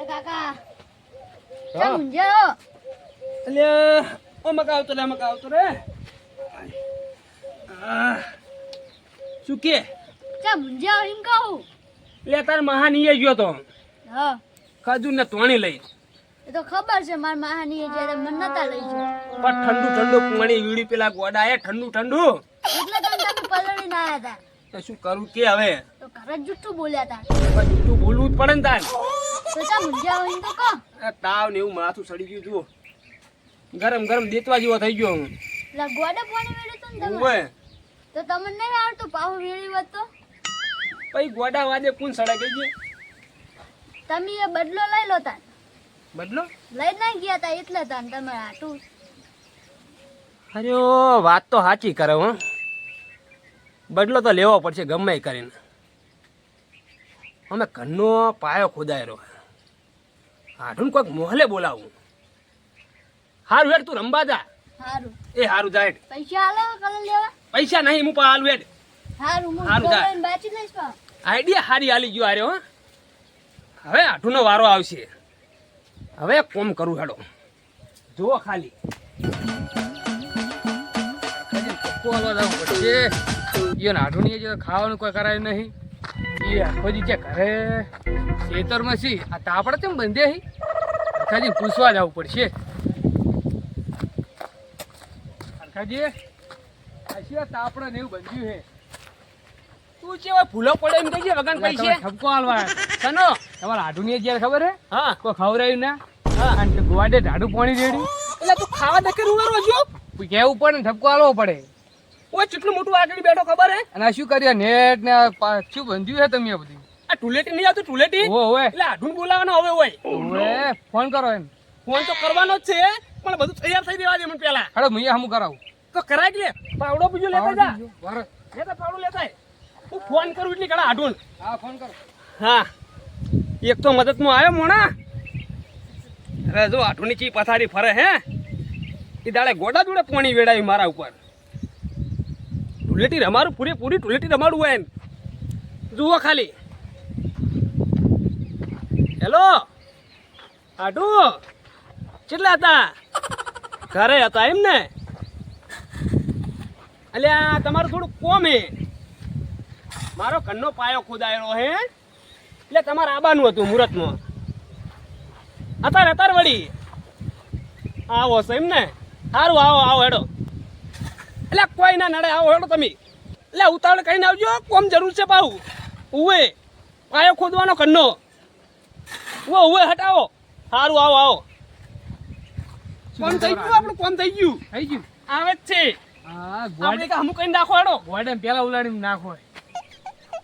એ કાકા ચા મુંજાયો એટલે ઓ મકા આવતો રે મકા આવતો રે. શું કે? ચા મુંજાયો એમ કહું? લે તાર મહાનીએ ગયો તો. હા. ખજૂર ને તોણી લઈ. એ તો ખબર છે મારા મહાનીએ જ્યારે મન નતા લઈ પણ ઠંડુ ઠંડુ પાણી વીડી પેલા ગોડા એ ઠંડુ ઠંડુ. એટલે પલળીને આયા હતા તો શું કરું કે હવે? તો ઘરે જુઠ્ઠું બોલ્યા તા. પણ બોલવું જ પડે ને તાર. તો ચા મુંજા હોય તો કો તાવ ને એવું માથું સડી ગયું જુઓ. ગરમ ગરમ દેતવા જેવો થઈ ગયો હું. એટલે ગોડા પાણી વેડ્યું તો ને તમે? તો તમને નહીં આવડતું પાહુ વેળી હોત તો? પછી ગોડા વાજે કોણ સડા ગઈ છે તમે એ બદલો લઈ લો તાન બદલો? લઈ ના ગયા તા એટલે તાન તમે આટું અરે વાત તો સાચી કરે હો. બદલો તો લેવો પડશે ગમે કરીને. અમે ઘરનો પાયો ખોદાયેલો. હાડું કોઈક મોહલે બોલાવું. હારું હેડ તું રંબા જા એ હારું જાય પૈસા આલો કલર લેવા? પૈસા નહીં હું પા હાલું હેડ. સારું હારું જા. બાચી લઈશ પા આઈડિયા હારી હાલી ગયો આર્યો હો. હવે આઠુંનો વારો આવશે. હવે કોમ કરું હેડો. જુઓ ખાલી. નાઢુની જે ખાવાનું કોઈ કરાય નહીં. એ આખો દી જે ઘરે. ખેતરમાં છે આ તાપડે કેમ બંધે હી? અરખાજી પૂછવા જવું પડશે. અરખાજી આશી આ તાપડે ને એવું બંધ્યું હે? તું છે ભૂલો પડે એમ કહીએ વગન પૈસે તમે ઠપકો હાલવા સનો તમારા આઢુની જ્યારે ખબર હે? હા. કોઈ ખવડાયું ના? હા. અને ગોવાડે ઢાડું પાણી રેડ્યું. એટલે તું ખાવા દે કે રૂવા રોજો કેવું પડે ને ઠપકો હાલવો પડે. ઓય કેટલું મોટું આગળ બેઠો ખબર હે? અને શું કર્યા? નેટ ને શું બંધ્યું હે તમે બધું? આ ટુલેટી નહીં આવતું? ટુલેટી? ઓ હોય એટલે આઢું બોલાવવાનો હવે હોય ઓય ફોન કરો એમ. ફોન તો કરવાનો જ છે પણ બધું તૈયાર થઈ દેવા દે મને પેલા. હાડો હું હમું કરાવું. તો કરાય લે. પાવડો બીજો લેતા જા. વારો. લેતા પાવડો લેતા હું ફોન કરું એટલે ઘણા આઢું. હા ફોન કરો. હા. એક તો મદદમાં આવ્યો મોણા. અરે જો આઠુની ચી પથારી ફરે હે. એ દાડે ગોડા જોડે પાણી વેડાવી મારા ઉપર. ટુલેટી રમારું પૂરેપૂરી ટુલેટી રમાડું હોય એમ. જુઓ ખાલી. હેલો? આટુ? કેટલા હતા? ઘરે હતા એમ ને? અલ્યા તમારું થોડું કોમ હે. મારો ઘરનો પાયો ખોદાયેલો હે. એટલે તમારે આબાનું હતું મુહૂર્તમાં. અત્યારે અત્યારે વળી. આવો છો એમ ને? સારું આવો આવો, હેડો. એટલે કોઈ ના નડે આવો હેડો તમે. એટલે ઉતાવળ કરીને આવજો કોમ જરૂર છે પાઉ ઉવે પાયો ખોદવાનો કન્નો ઉવે ઉવે હટાવો. સારું આવો આવો. કોમ થઈ ગયું આપણું કોમ થઈ ગયું. થઈ ગયું. આવે જ છે. આપણે કે હમું કઈ નાખો હેડો. ગોડે પેલા ઉલાડી નાખો.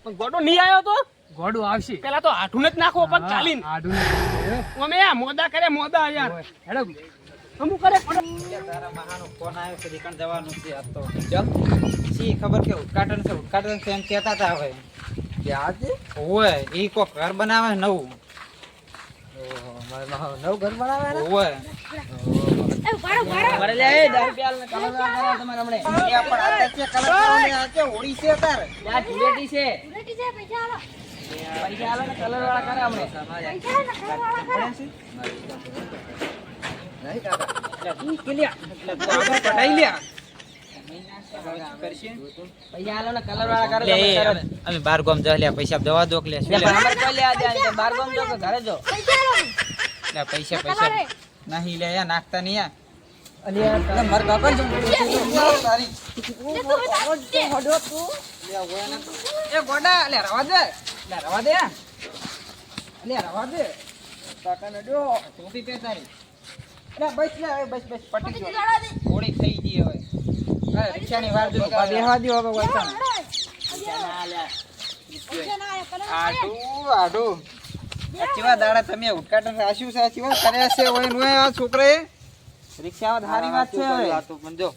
પણ ગોડો નહીં આવ્યો તો? ગોડું આવશે. પેલા તો આઠું જ નાખવો પણ ચાલીને. આઠું અમે મોદા કરે મોદા યાર. હેડો. અમુક કરે તારા મહાનો ફોન આવ્યો છે રીકણ જવાનું છે આજ તો. શી ખબર કે ઉદઘાટન છે? ઉદઘાટન છે એમ કહેતા હતા હવે. કે આજે? ઓય એ કો ઘર બનાવે નવું. નવું ઘર બનાવે ઓય એ ભાડો ભાડો ઉલેટી છે પૈસા આલો અમે બાર ગામ જલ્યા લ્યા પૈસા દવા દો કે લે શું લે? પૈસા પૈસા. પૈસા નહીં લે નાખતા નહીં મર કાકા એ ગોડા લે રવા દે. લે રવા દે લે રવા દે. કાકા ને જો ટોપી પે તારી. લે બસ લે હવે બસ બસ પટી ગયો. થોડી થઈ ગઈ હવે. અરે રિક્ષાની વાર જો બેહવા દો હવે વળતા આડું આડું. ચેવા દાડા તમે ઉદઘાટન રાખ્યું છે ચેવા કર્યા છે? ને આ છોકરાએ રિક્ષામાં ધારી વાત છે હવે. તો પણ જો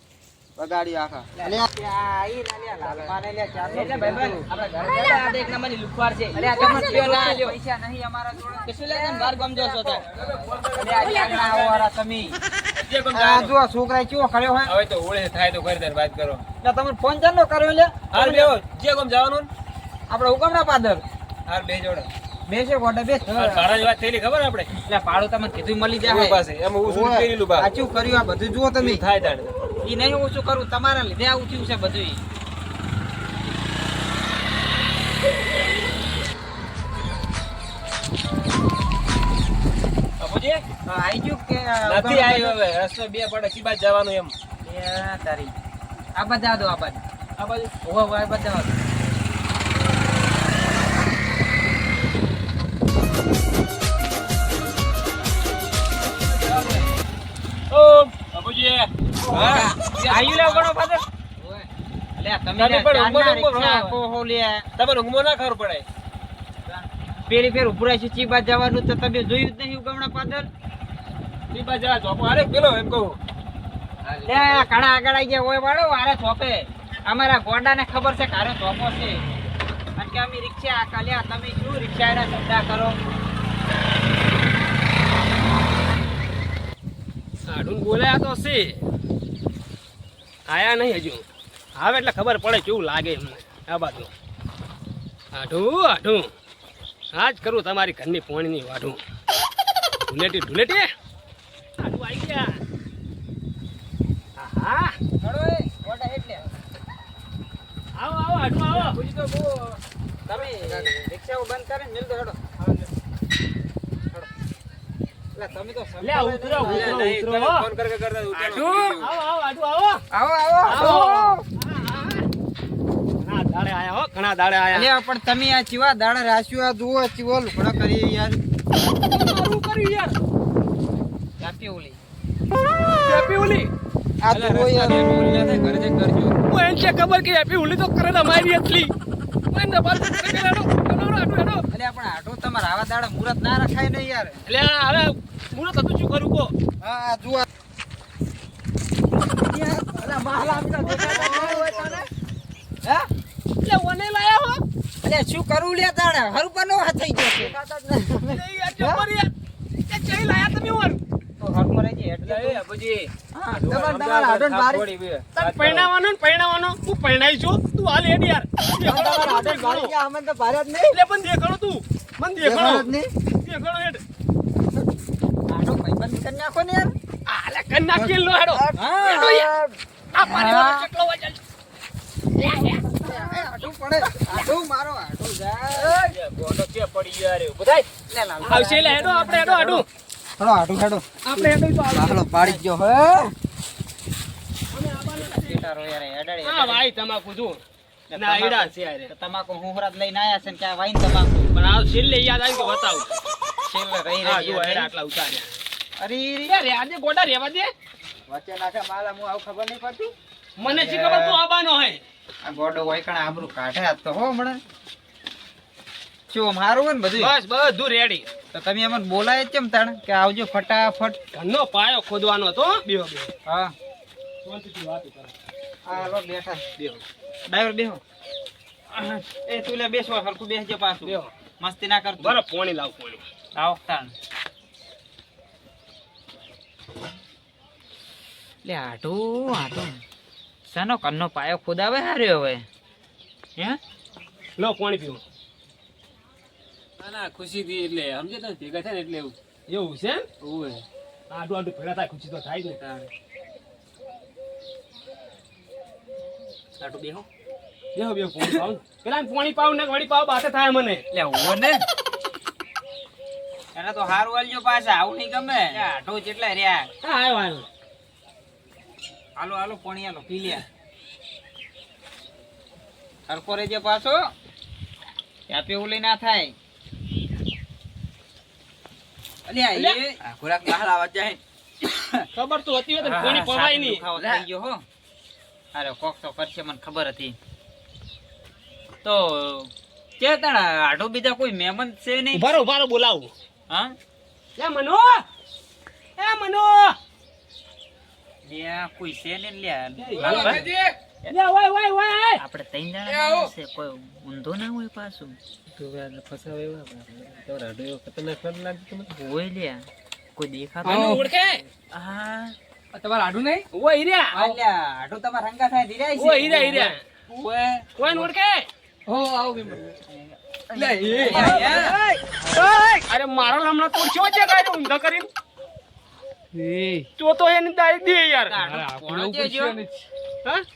બગાડી આખા. અલે આ ઈ ના લ્યા લાલમાને લે ચાર એટલે ભાઈબંધ આપણે ઘરે આ દેખ નંબરની લુખવાર છે. કયો ના લ્યો. પૈસા નહીં અમારા જોડે. કશું લે તમે બાર ગમ જો છો તો. આવો તમે. આ જો આ છોકરાએ કેવો કર્યો હોય. હવે તો હોળે થાય તો કરી દે વાત કરો. એટલે તમે ફોન ચાલો કર્યો લે? હાર બેહો. જે ગમ જવાનું આપણે હુકમના પાદર. હાર બે જોડે. બેસો ગોડા બેસ જ વાત થયેલી ખબર આપણે? એટલે તમને કીધું મળી જાય. પાસે એમ ઓછું શું સાચું કર્યું? આ બધું જુઓ તમે. થાય તાણે? ઈ નહીં ઓછું કરું? તમારા લીધે આવું થયું છે બધું ઈ. બાપુજી ગયું કે નથી આવ્યો હવે રસ્તો બે પડે સીબા જવાનું એમ. એ તારી. આ બધા દો આ બાજુ. આ બાજુ? ઓવા આ બધા હા. આખો હો લ્યા. તમે ઊંઘમાં ના ખબર પડે. પેલી ફેર ઉભરાય છે ચીબા જવાનું તો તમે જોયું જ નહીં ઉગમણા પાદર. ચીબા જવા ચોપો અરે પેલો એમ કહું. લે ઘણા આગળ આવી ગયા હોય વાળો આરે ચોપે અમારા ગોડાને ખબર છે કારે ચોપો છે. કારણ કે અમે રિક્ષા આ કાલ્યા તમે શું રિક્ષા એના ધંધા કરો? સાડું બોલ્યા તો છે. આયા નહીં હજુ. આવે એટલે ખબર પડે કેવું લાગે એમને. આ બાજુ. આઢું આઢું. જ કરું તમારી ઘરની પોણીની વાઢું. ઢુલેટી ઢુલેટી આઢું આવી ગયા. હા આવો આવો, આઢું, આવો. તમે રિક્ષાઓ બંધ કરીને મિલ દો હેડો પણ તમે આ ચીવા દાડા રાશ્યું આ જુઓ ચીવો લુગડા કરી યાર શું કર્યું યાર ચાપી ઓલી. હેપી હોલી આ જુઓ યાર ઘરે જઈને કરજો હું એમ છે ખબર કે હેપી ઓલી તો કરે ના મારી એટલી ના બાર કરે કે હેડો પણ આટો તમારે આવા દાડા મુરત ના રખાય ને યાર. એટલે હવે મુરત હતું શું કરું કો હા જુઓ. એટલે ઓને લાયા હો? અલ્યા શું કરું લ્યા દાડા? હરું પણ નો થઈ ગયો છે? આ ચપ્પર યાર એ ચઈ લાયા તમે ઓર તો હરું મરે એટલે એ અબજી હા તમાર તમાર આડોન બારી તને પરણાવવાનો ને પરણાવવાનો હું પરણાઈ છું. તું હાલ હેડ યાર. તમાર આડોન બારી કે અમને તો ભારત નહીં? એટલે પણ દેખાડો તું. મને દેખાડો નહીં. દેખાડો આડો ભાઈબંધ કરી નાખો ને યાર. આલે કન નાખી લો હેડો. હા યાર. આ પાણી કેટલો વાજલ આડું પડે આડું મારો આડું જાય ગોડો કે પડી. ગયો રે બધાય લે લાલ આવશે લે હેડો આપણે હેડો હેડો. હેડો આડું હેડો આપણે હેડો તો બાહલો પાડી ગયો હે? બેટારો યાર હેડાડી હા ભાઈ તમાકુ જો ના ઈડા છે યાર તમાકુ હુંહરાત લઈને આયા છે ને કે આ વાઈન તમાકુ. પણ આ છેલ્લે યાદ આવી તો બતાવું. છેલ્લે રહી રહી જો હેડા આટલા ઉતાર્યા. અરે રે યાર આજે ગોડા રેવા દે. વચ્ચે નાખે માલા હું આવું ખબર નહીં પડતી. મને શી ખબર તું આબાનો હે? આ ગોડો હોય કણ આબરૂ કાઢે આ તો હો હમણાં. શું મારું હોય ને બધું બસ બધું રેડી તો તમે એમને બોલાય કેમ તાણ કે આવજો ફટાફટ. ઘરનો પાયો ખોદવાનો હતો બેહો બેહો. હા. શાંતિથી વાત કરો. આ બેઠા. બેહો ડ્રાઈવર બેહો. એ તું લે બેસવા હરખું બેસજે પાછું. બેહો. મસ્તી ના કરતો બરફ પોણી લાવ પોણી. આવ તાણ. લે આટો આટો. શાનો કન્નો પાયો ખોદાવે હાર્યો હવે? હે? લો પાણી પીવો. ના ના ખુશી થી એટલે સમજે ને ભેગા થાય ને એટલે એવું. એવું છે એમ? ઓવે આડું આડું ભેગા થાય ખુશી તો થાય ને. આટો બેહો. બેહો બેહો પાણી પાવ પેલા પાણી ને વળી બાતે થાય મને. લે ઓવો ને? એને તો હારું આલજો પાછા આવું નહીં ગમે. આટો જેટલા રહ્યા. હા આવ્યો આવ્યો હાલો હાલો પોણી હાલો પી લ્યા હરખો રેજે પાછો. ત્યાં પેવું લઈ ના થાય? અલ્યા ખોરાક બહાર આવવા જાય ખબર તો હતી હોય પવાય નહીં થઈ ગયો હો અરે કોક તો કરશે મને ખબર હતી તો કે તાણા આઢો બીજા કોઈ મહેમાન છે નહીં ઉભારો ઉભારો બોલાવું હા એ મનો એ મનો કોઈ છે ને લે આપણે ત્રણ જણા છે કોઈ ઊંધો ના હોય પાછું. હોય લ્યા. કોઈ દેખાતો ઓળખે? હા. આ તમારે આડું નહીં? ઓ હીરા આલ્યા આડું તમારા રંગા થાય ધીરાય છે. ઓય હીરા હીર્યા. ઓય. ઓય ઓળખે? હો આવો બી અરે મારો હમણાં તો છો છે? કાંઈ ઊંધા કરીને. તો તો એને દાઈ દે યાર.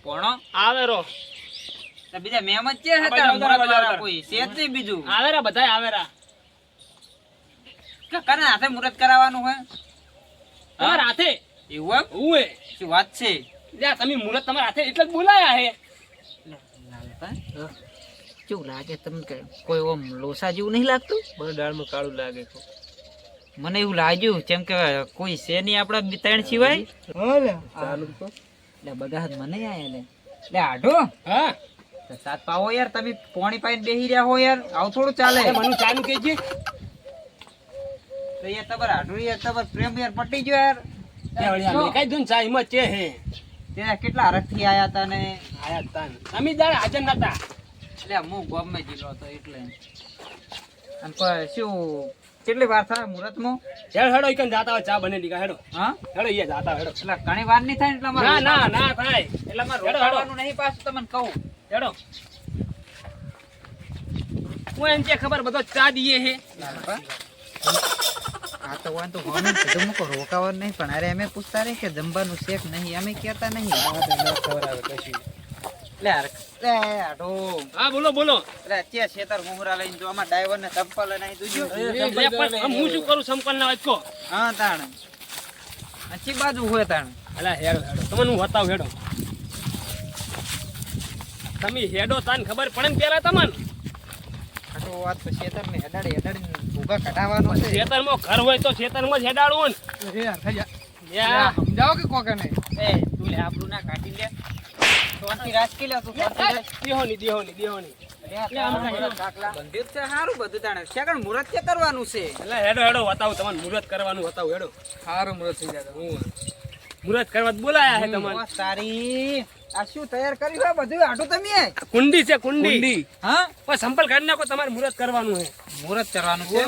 કોણો આવે રો તો બીજા મેમ જ છે અંદર. કોઈ છે જ નહીં બીજું. આવે રા બધાય આવે રા કે કને હાથે મુરત કરાવવાનું હોય? તમારા હાથે? એવું? ઉવે શું વાત છે? લ્યા તમે મુરત તમારા હાથે એટલે જ બોલાયા હે. કેવું લાગે તમને કે કોઈ ઓમ લોસા જેવું નહીં લાગતું? મને દાળમાં કાળું લાગે છે. મને એવું લાગ્યું જેમ કે કોઈ છે નહીં આપણા બે ત્રણ સિવાય? એટલે બગાહત મને આયા લે. લે આઢો. હા. સાત પાવો યાર તમે પોણી પાઈને બેહી રહ્યા હો યાર. આવું થોડું ચાલે. મને ચાલુ કેજે તો યાર તમારે આઢો યાર તમારે પ્રેમ યાર પટી ગયો યાર. મેકાઈ દઉં ને ચા હિંમત છે હે. તે કેટલા હરખથી આયા તા ને? આયા તા તમે દાડે હાજર નતા. એટલે હું ગોમમાં જીલો હતો એટલે. અને શું કેટલી વાર થાય મુહૂર્તમાં? હેડ હેડો ઈકન જાતા હોય ચા બને દીકા હેડો. હા? હેડો ઈએ જાતા હેડો. એટલે ઘણી વાર નહીં થાય એટલે મારે ના ના ના થાય. એટલે મારે. રોકાવાનું નહીં પાછું તમને કહું. હેડો. હું એમ કે ખબર બધો ચા દીએ હે. હા. તો વાંધો ગમે ને કીધું મૂકો રોકાવાનું નહીં પણ અરે અમે પૂછતા રહે કે જમવાનું શેક નહીં અમે કહેતા નહીં. તો ખબર આવે આઢો હા બોલો બોલો. લે છેતર લઈને જો આમાં ડ્રાઈવર ને ચંપલ હું શું કરું ચંપલ ના વાંચકો હા તાણ. અચી બાજુ હોય તાણ. અલા હેડો હેડો. તમને હું બતાવું હેડો. તમે હેડો તાન ખબર પડે ને પેલા તમને? આટો વાત તો છેતર ને હેડાડી હેડાડી ભૂગા કઢાવવાનો છે. ખેતરમાં ઘર હોય તો ખેતરમાં જ હેડાડવું. ને. સમજાવો કે કોકે નહીં એ તું લે આપણું ના કાઢી લે. શાંતિ રાજકી લે તું શાંતિ રાખ. દેહોની દેહોની દેહોની લે આમાં બંધીર છે સારું બધું તાણે. સેકન્ડ મુહૂર્ત કે કરવાનું છે? એટલે હેડો હેડો બતાવું તમને મુહૂર્ત કરવાનું બતાવું હેડો. સારું મૃત થઈ જાય હું મુહૂર્ત કરવા બોલાયા હે તમને. ઓ આ શું તૈયાર કરી છે? બધું આટું તમે કુંડી છે કુંડી. કુંડી. હા? પણ સંપલ કાઢી નાખો તમારે મુહૂર્ત કરવાનું છે મુહૂર્ત કરવાનું છે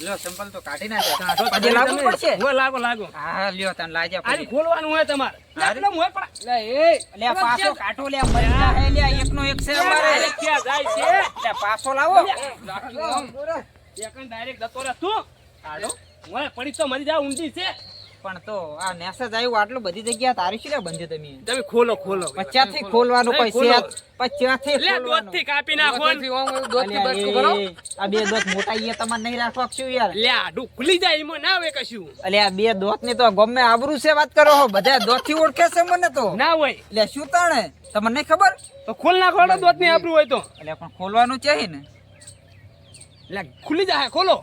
લ્યો સંપલ તો કાઢી નાખે પછી લાવવું પડશે? ઓવે, લાગો લાગો. હા લ્યો તને લાજા આને ખોલવાનું હોય તમારે. લે, મોય પડા. લે એ લે પાછો કાઢો લે મરચા હે લે એકનો એક છે અમારે. ક્યાં જાય છે? લે પાછો લાવો. એકન ડાયરેક્ટ જતો રહે. તું. કાઢો મોય પડી તો મરી જા ઊંડી છે. પણ તો આ મેસેજ આવ્યું આટલું બધી જગ્યા તારી છે બંધ તમે? તમે ખોલો ખોલો. પચાસથી ખોલવાનું નહીં, કોઈ ખોલો. છે? પચાસથી લે ખોલવાનું. દોધથી કાપી નાખો. દોતથી બચકું ભરો. આ બે દોત મોટા ઈએ તમારે નહીં રાખવા શું યાર? લે આડું ખુલી જાય એમાં ના હોય કશું. અલે આ બે દોતની તો ગમે આબરૂ છે વાત કરો હો બધા દોતથી ઓળખે છે મને તો. ના હોય. એટલે શું તાણે? તમને નહીં ખબર? તો ખોલ નાખો હેડો દોધની આબરૂ હોય તો. એટલે પણ ખોલવાનું છે ને? લે ખુલી જાય ખોલો.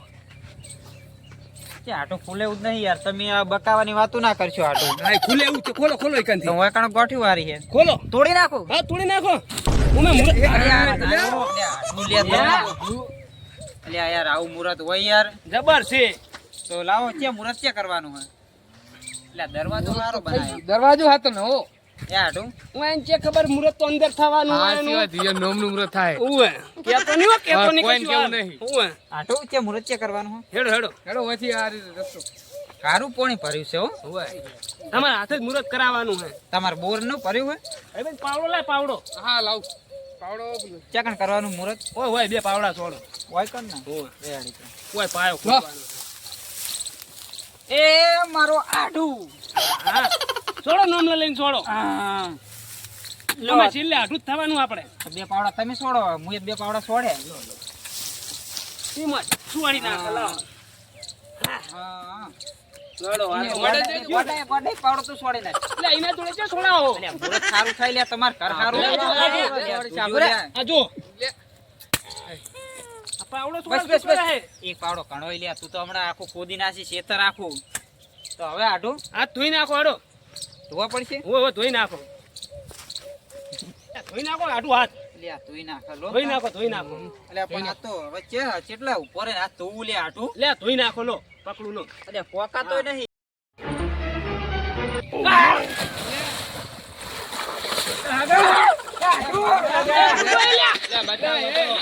કે આટો ખુલે એવું જ નહીં યાર. તમે આ બકાવાની વાતો ના કરશો આટો. હા ખુલે એવું છે. ખોલો ખોલો તો એકાંતથી હું એકણ ગોઠવી વારી છે. ખોલો. તોડી નાખો. હા તોડી નાખો. ઉમે મુરત યાર આવું મુહૂર્ત હોય યાર. જબર છે. તો લાવો કે મુરત છે કરવાનું હોય? એટલે દરવાજો સારો બનાવ્યો દરવાજો હતો ને આટું હું એમ છે ખબર મુરત તો અંદર થવાનું હોય હા એનું. સિવાય ધીરે થાય. ઉવે. કેતો નહીં હો, કેતો નહીં કોઈને કેવું નહીં. ઉવે. આટું? છે મુહૂર્ત છે કરવાનું હેડો હેડો. હેડો વચ્ચે આ રસ્તો સારું પોણી ભર્યું છે હો. ઉવે. તમારા હાથે જ મુરત કરાવવાનું છે તમારે બોરનું ભર્યું હોય? અરે ભાઈ પાવડો લાય પાવડો. હા લાવ. પાવડો. ચકણ કરવાનું મુહૂર્ત ઓય હોય બે પાવડા છોડો. હોય કર ને? ઓય પાયો એ મારો આડું. હા. છોડો નામલા લઈને છોડો. આ. છેલ્લે આટલું જ થવાનું આપણે. બે પાવડા તમે છોડો હું બે પાવડા છોડે. ટીમ સુવાડી નાખો લાવો. એક પાવડો ઘણોય લે તું તો હમણાં આખું ખોદી નાખી શેતર આખું. તો હવે આઢું હા ધોઈ નાખો હેડો ધોવા પડશે? ઓય ધોઈ નાખો. ધોઈ નાખો આટું હાથ. ધોઈ નાખો લો. ધોઈ નાખો ધોઈ નાખો. એટલે પણ આ તો હવે કેટલા ચેટલા ઉપર હે, આ ધોવું લે આટુ લે ધોઈ નાખો લો પકડું લો. એટલે પોકા તોય નહીં. અલ્યા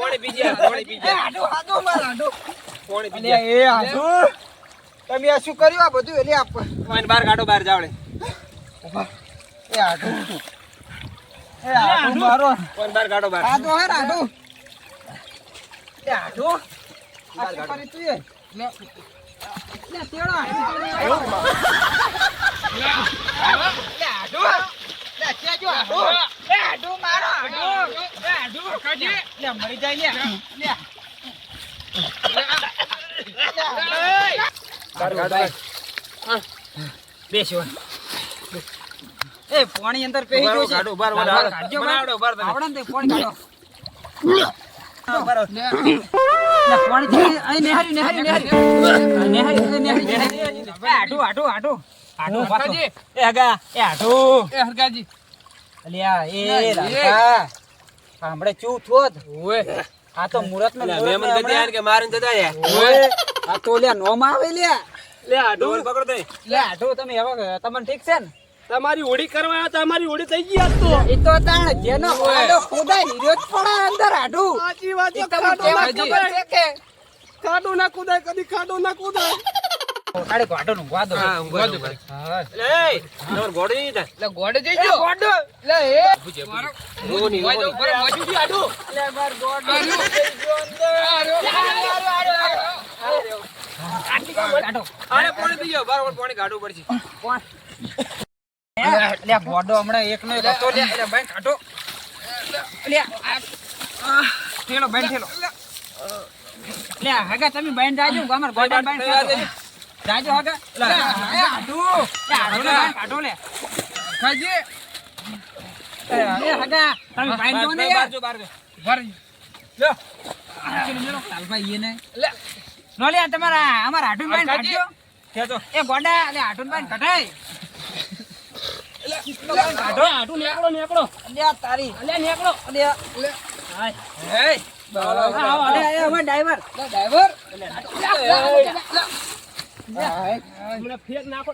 કોણ બીજા કોણ બીજા કોણ બીજા એ હાજુ તમે આ શું કર્યું આ બધું? એટલે આપ કોણ બહાર કાઢો બહાર જાવડે. એ હાજુ એ હાજુ મારો. કોણ બહાર કાઢો બહાર. આ તો હે હાજુ એ હાજુ આ શું કરી તું એ? લે. લે તેડો લે હાજુ લે કેજો હાજુ એ હાજુ મારો જાય લે લે બહાર કાઢો બહાર. બેસો એ પાણી અંદર પેહી ગયું છે બહાર ઊભા રહો. કાઢજો, મને બહાર. આવડે, ને પાણી કાઢો નેહારી નેહારી નેહારી અલ્યા એ ચૂ થોત ઓય. આ તો મુરત નો મેમન મહેમાન જતા કે મારીને જતા રહ્યા. ઓય. આ તો લ્યા નોમ આવે લ્યા. લે, આડો પકડ દે લે આડો તમે હવે તમને ઠીક છે ને? તમારી હોડી કરવા હતા, અમારી હોડી થઈ ગઈ આજ તો. એ તો તાણ જેનો આડો ખુદા હીરો જ પડા અંદર આડો. સાચી વાત છે, ના ખબર. છે કે કાડો ના કુદાય કદી કાડો ના કૂદાય. નું હા. લે, તમારે. લે, ગોડે જઈજો. લે, એ. મારો- પાણી બરાબર પાણી પડશે. લે ગોડો હમણાં એક હતો. લે લે ભાઈ કાઢો લે આ ઠેલો ભાઈ ઠેલો. લે હગા તમે બેન જાજો અમાર ગોડા ભાઈ જાજો આડુ આડુ લે લે. એ હગા. તમે જો ને એને. લે, નો લે તમારા અમાર આડુ હરકાજી. કાઢજો. એ ગોડા લે આડુ ભાઈ કઢાય કાઢો, આટું નેકળો, નેકળો. લે તારી. અલ્યા, નેકળો. લે લે. હાય. લે ડ્રાઈવર. ડ્રાઈવર. મને ફેંક નાખો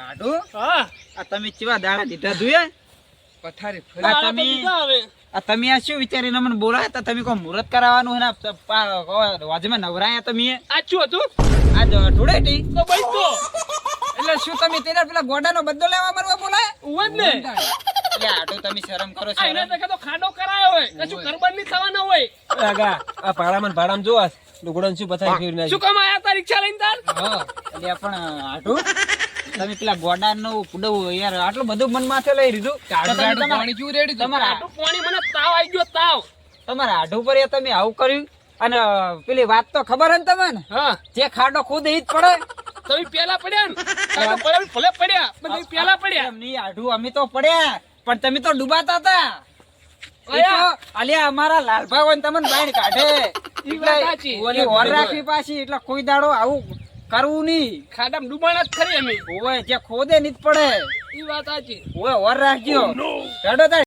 આડુ હા. આ તમે ચેવા દાડા દીધા જોયા પથારી ફરી. આ આલા તો તમે- આ તમે આ શું વિચારીને મને બોલાયા હતા? તમે કોઈ મુહૂર્ત કરાવવાનું ને? વાજમાં નવરાયા તમે? હતું? તો ભાઈ એટલે શું તમે તેના પેલા ગોડાનો બદલો લેવા મારવા બોલાય? ઉવે જ ને. એટલે આટલું તમે શરમ કરો આ એને તો ખાડો કરાયો હોય. કશું કરબન નહીં થવાના હોય. આગા આ ભાડામાં ભાડામાં જોવા લુગડાને શું પથારી ફેરવી નાખી. શું કામ આયા તા રિક્ષા લઈને તાર? હા એટલે પણ આટું તમે પેલા ગોડાનો કુડવું યાર આટલું બધું મન માથે લઈ લીધું. તમારા- પાણી ચૂ રેડી. તમારા આટલું પાણી મને તાવ આવી ગયો તાવ. તમારા આઢુ પર તમે આવું કર્યું. અને પેલી વાત તો ખબર હે ને તમને? હા. જે ખાડો ખુદ ઈ જ પડે. તમે પેલા પડ્યા ને? પડ્યા ભલે પડ્યા પણ પેલા પડ્યા નહીં આઢુ અમે તો પડ્યા. પણ તમે તો ડૂબાતા હતા. કયા? અલ્યા અમારા લાલભાઈ તમને બાઈન કાઢે. ઓલી ઓર પાછી એટલે કોઈ દાડો આવું કરવું નહીં. ખાડામાં ડૂબાણા જ ખરી અમે. જે ખોદે નહીં પડે. ઈ વાત સાચી. ઓવે ઓર રાખજો. તાર.